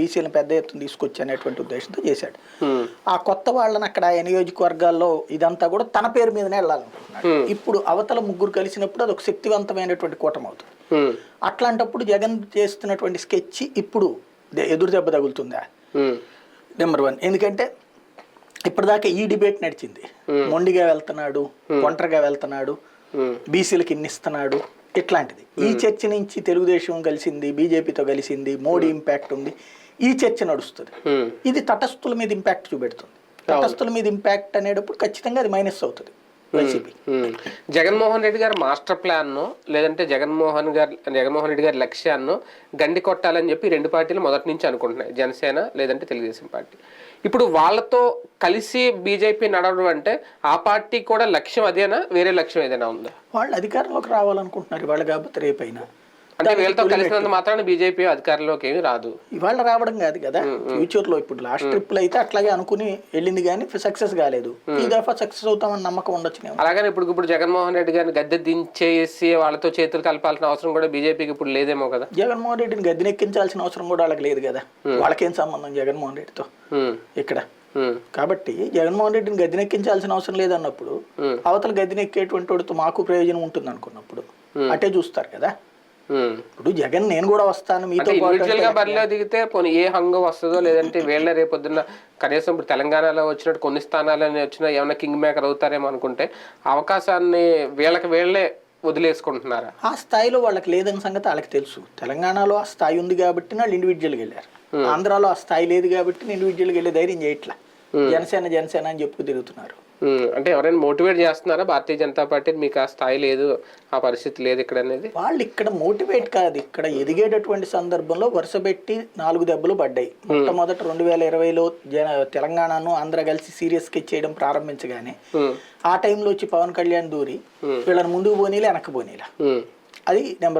బీసీలను పెద్ద ఎత్తున తీసుకొచ్చి అనేటువంటి ఉద్దేశంతో చేశాడు. ఆ కొత్త వాళ్ళని అక్కడ ఆ నియోజకవర్గాల్లో ఇదంతా కూడా తన పేరు మీదనే వెళ్ళాలనుకుంటున్నాడు. ఇప్పుడు అవతల ముగ్గురు కలిసినప్పుడు అది ఒక శక్తివంతమైనటువంటి కూటమి అవుతుంది. అట్లాంటప్పుడు జగన్ చేస్తున్నటువంటి స్కెచ్ ఇప్పుడు ఎదురు దెబ్బ తగులుతుందా? నెంబర్ వన్ ఎందుకంటే ఇప్పటిదాకా ఈ డిబేట్ నడిచింది. మొండిగా వెళ్తున్నాడు ఒంటరిగా వెళ్తున్నాడు బీసీలకు ఇన్ని ఇస్తున్నాడు ఇట్లాంటిది. ఈ చర్చ నుంచి తెలుగుదేశం కలిసింది బీజేపీతో కలిసింది మోడీ ఇంపాక్ట్ ఉంది. ఈ చర్చ నడుస్తుంది. ఇది తటస్థుల మీద ఇంపాక్ట్ చూపెడుతుంది. తటస్థుల మీద ఇంపాక్ట్ అనేటప్పుడు ఖచ్చితంగా అది మైనస్ అవుతుంది. వైసీపీ. జగన్మోహన్ రెడ్డి గారి మాస్టర్ ప్లాన్ లేదంటే జగన్మోహన్ గారి జగన్మోహన్ రెడ్డి గారి లక్ష్యాన్ని గండి కొట్టాలని చెప్పి రెండు పార్టీలు మొదటి నుంచి అనుకుంటున్నాయి. జనసేన లేదంటే తెలుగుదేశం పార్టీ. ఇప్పుడు వాళ్ళతో కలిసి బీజేపీ నడవడం అంటే ఆ పార్టీ కూడా లక్ష్యం అదేనా? వేరే లక్ష్యం ఏదైనా ఉందా? వాళ్ళు అధికారంలోకి రావాలనుకుంటున్నారు. ఇవాళ కాకపోతే రేపైనా. అంటే వీళ్ళతో కలిసినంత మాత్రాన బీజేపీ అధికారంలోకి ఏమీ రాదు. ఇవాళ రావడం కాదు కదా ఫ్యూచర్లో ఇప్పుడు లాస్ట్ ట్రిప్లో అయితే అట్లాగే అనుకుని వెళ్ళింది కానీ సక్సెస్ కాలేదు. ఈ దఫా సక్సెస్ అవుతామని నమ్మకం ఉండొచ్చు అలాగని ఇప్పుడు ఇప్పుడు జగన్మోహన్ రెడ్డి గారిని గద్దె దించేసి వాళ్ళతో చేతులు కలపాల్సిన అవసరం కూడా బీజేపీకి ఇప్పుడు లేదేమో కదా. జగన్మోహన్ రెడ్డిని గద్దెనెక్కించాల్సిన అవసరం కూడా వాళ్ళకి లేదు కదా. వాళ్ళకేం సంబంధం జగన్మోహన్ రెడ్డితో? ఇక్కడ. కాబట్టి జగన్మోహన్ రెడ్డిని గద్దెనెక్కించాల్సిన అవసరం లేదన్నప్పుడు అవతల గద్దెనెక్కేటువంటి వాడితో మాకు ప్రయోజనం ఉంటుంది అనుకున్నప్పుడు అటే చూస్తారు కదా. ఇప్పుడు జగన్ నేను కూడా వస్తాను మీతో ఇండివిజువల్గా బరిలో దిగితే పోనీ ఏ హంగు వస్తుందో లేదంటే వీళ్ళ రేపొద్దున్న కనీసం ఇప్పుడు తెలంగాణలో వచ్చినట్టు కొన్ని స్థానాలని వచ్చినా ఏమైనా కింగ్ మేకర్ అవుతారేమో అనుకుంటే అవకాశాన్ని వీళ్ళకి వీళ్ళే వదిలేసుకుంటున్నారా? ఆ స్థాయిలో వాళ్ళకి లేదని సంగతి వాళ్ళకి తెలుసు. తెలంగాణలో ఆ స్థాయి ఉంది కాబట్టి వాళ్ళు ఇండివిజువల్గా వెళ్ళారు. ఆంధ్రాలో ఆ స్థాయి లేదు కాబట్టి ఇండివిజువల్గా వెళ్ళే ధైర్యం చేయట్లా. జనసేన జనసేన అని చెప్పుకు తిరుగుతున్నారు. అంటే ఎవరైనా మోటివేట్ చేస్తున్నారా? భారతీయ జనతా పార్టీ మీకు ఆ స్థాయి లేదు ఆ పరిస్థితి లేదు ఇక్కడ అనేది? వాళ్ళు ఇక్కడ మోటివేట్ కాదు. ఇక్కడ ఎదిగేటటువంటి సందర్భంలో వరుసపెట్టి నాలుగు దెబ్బలు పడ్డాయి. మొట్టమొదట రెండు వేల ఇరవైలో జన తెలంగాణను ఆంధ్ర కలిసి సీరియస్ స్కెచ్ చేయడం ప్రారంభించగానే ఆ టైంలో వచ్చి పవన్ కళ్యాణ్ దూరి వీళ్ళని ముందుకు పోనీలే వెనక్కి పోనీలా. అది నెంబర్